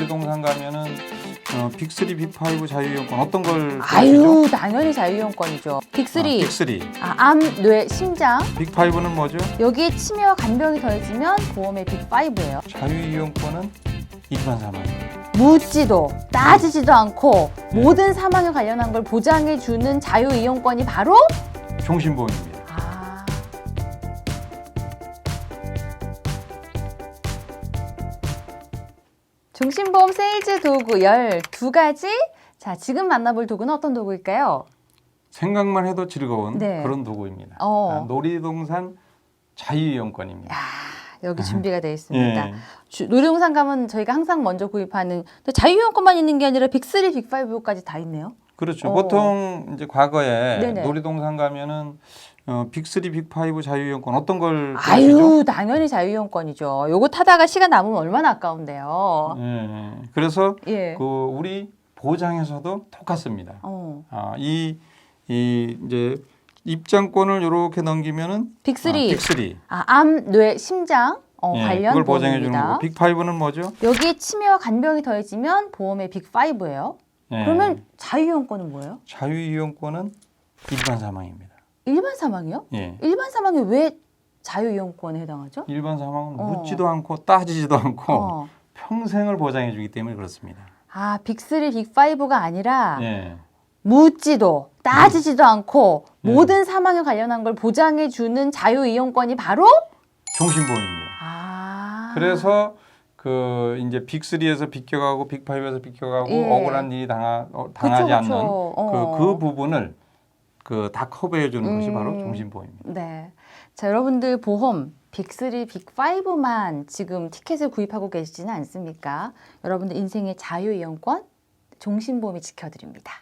놀이동산 가면은 어, 빅3, 빅5 자유이용권 어떤 걸 아유 당연히 자유이용권이죠. 빅3 빅3, 아, 암, 뇌, 심장 빅5는 뭐죠? 여기에 치매와 간병이 더해지면 보험의 빅5예요. 자유이용권은 일반 사망. 묻지도 따지지도 않고 모든 사망에 관련한 걸 보장해 주는 자유이용권이 바로 종신보험입니다. 종신보험 세일즈 도구 12가지. 자, 지금 만나볼 도구는 어떤 도구일까요? 생각만 해도 즐거운 네. 그런 도구입니다. 어. 아, 놀이동산 자유이용권입니다. 여기 준비가 되어 있습니다. 예. 주- 놀이동산 가면 저희가 항상 먼저 구입하는 자유이용권만 있는 게 아니라 빅3, 빅5까지 다 있네요. 그렇죠. 어. 보통 이제 과거에 네네. 놀이동산 가면은 어, 빅3, 빅5 자유이용권 어떤 걸? 아유, 당연히 자유이용권이죠. 요거 타다가 시간 남으면 얼마나 아까운데요. 예. 그래서 예. 그 우리 보장에서도 똑같습니다. 어. 아, 이, 이 이제 입장권을 이렇게 넘기면은 빅3. 아, 빅3. 아, 암, 뇌, 심장 어, 예, 관련 그걸 보장해 주는. 거고 빅5는 뭐죠? 여기에 치매와 간병이 더해지면 보험의 빅5예요. 예. 그러면 자유이용권은 뭐예요? 자유이용권은 일반 사망입니다. 일반 사망이요? 예. 일반 사망이 왜 자유이용권에 해당하죠? 일반 사망은 어. 묻지도 않고 따지지도 않고 어. 평생을 보장해 주기 때문에 그렇습니다. 아, 빅3, 빅5가 아니라 예. 묻지도 따지지도 않고 예. 모든 사망에 관련한 걸 보장해 주는 자유이용권이 바로 종신보험입니다. 아. 그래서 그 이제 빅3에서 비껴가고 빅5에서 비껴가고 예. 억울한 일이 당하, 어, 당하지 그쵸, 않는 그쵸. 어. 그, 그 부분을 그 다 커버해 주는 것이 음. 바로 종신보험입니다. 네. 자, 여러분들 보험 빅3, 빅5만 지금 티켓을 구입하고 계시지는 않습니까? 여러분들 인생의 자유이용권 종신보험이 지켜드립니다.